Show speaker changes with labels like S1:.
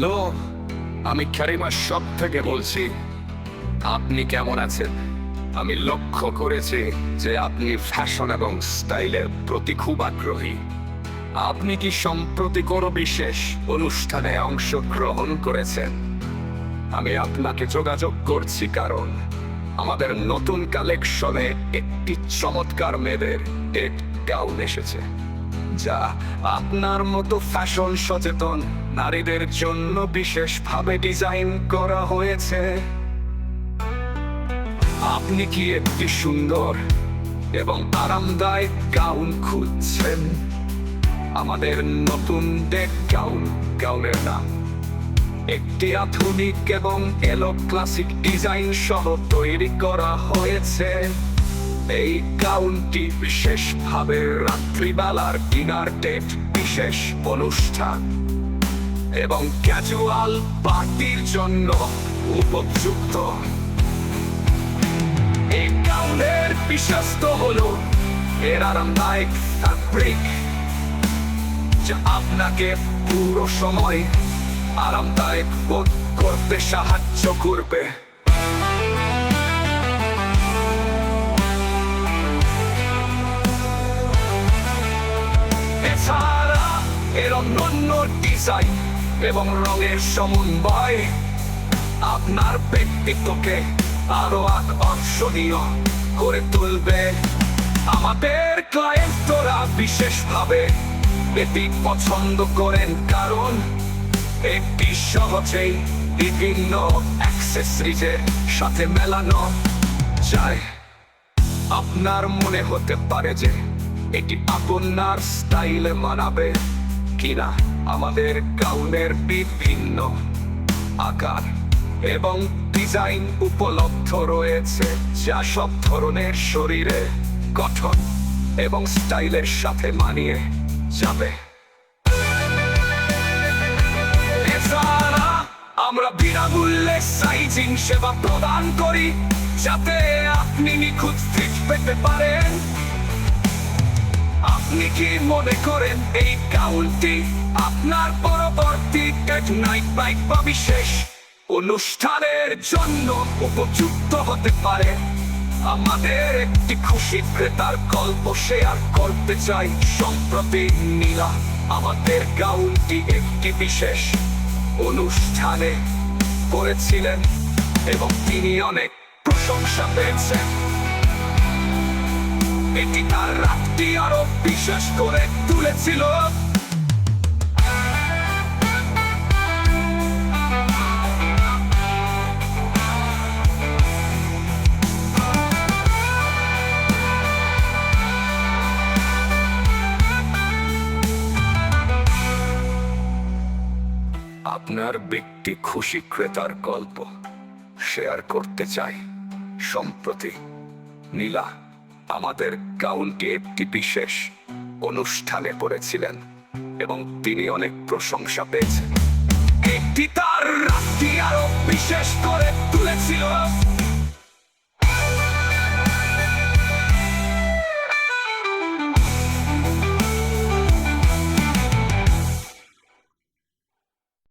S1: Hello, আমি ক্যারিমার সব থেকে বলছি, আপনি কেমন আছেন? আমি লক্ষ্য করেছি যে আপনি ফ্যাশন এবং স্টাইলের প্রতি খুব আগ্রহী। আপনি কি সম্প্রতি কোনো বিশেষ অনুষ্ঠানে অংশগ্রহণ করেছেন? আমি আপনাকে যোগাযোগ করছি কারণ আমাদের নতুন কালেকশনে একটি চমৎকার মেয়েদের এক গাউন এসেছে। যা আপনার মতো ফ্যাশন সচেতন, নারীদের জন্য বিশেষভাবে ডিজাইন করা হয়েছে। আপনি কি একটি সুন্দর এবং আরামদায়ক গাউন খুঁজছেন? আমাদের নতুন ডেক গাউন গাউনের নাম। একটি আধুনিক এবং এলো ক্লাসিক ডিজাইন সহ তৈরি করা হয়েছে। এই গাউনটি বিশেষভাবে রাত্রিবেলার ডিনার ডেট বিশেষ অনুষ্ঠান। এবং ক্যাজুয়াল পার্টির জন্য উপযুক্ত। এই গাউনের বিশ্বস্ত হলো এর আরামদায়ক ফ্যাব্রিক যা আপনাকে পুরো সময় আরামদায়ক বোধ করতে সাহায্য করবে। এর অন্যান্য ডিজাইন এবং রঙের সমন্বয়। আপনার ব্যক্তিত্বকে আরও আকর্ষণীয় করে তুলবে। আমাদের ক্লায়েন্টরা বিশেষভাবে এটি পছন্দ করেন কারণ একটি সহজেই বিভিন্ন অ্যাক্সেসরিজের সাথে মেলানো যায়। আপনার মনে হতে পারে যে এটি আপনার স্টাইলে মানাবে। কিনা আমাদের গাউনের বিভিন্ন আকার এবং ডিজাইন উপলব্ধ রয়েছে, যা সব ধরনের শরীরে, গঠন এবং স্টাইলের সাথে মানিয়ে যাবে। আমরা বিনামূল্যে সাইজিং সেবা প্রদান করি, যাতে আপনি নিখুঁত ফিট পেতে পারেন। আপনি কি মনে করেন এই কাউন্টি আপনার পরবর্তী টেক নাইট বাইক বা বিশেষ অনুষ্ঠানের জন্য উপযুক্ত হতে পারে। আমাদের একটি খুশি ক্রেতার গল্প শেয়ার করতে চাই। সম্প্রতি নীলা, আমাদের গাউনটি একটি বিশেষ অনুষ্ঠানে করেছিলেন এবং তিনি অনেক প্রশংসা পেয়েছেন। এটি তার রাতটি আরও বিশেষ করে তুলেছিল। আপনার ব্যক্তি খুশি ক্রেতার গল্প শেয়ার করতে চাই। সম্প্রতি নীলা আমাদের গাউনটি একটি বিশেষ অনুষ্ঠানে পড়েছিলেন এবং তিনি অনেক প্রশংসা পেয়েছেন। একটি তার রাতটি আরও বিশেষ করে তুলেছিল।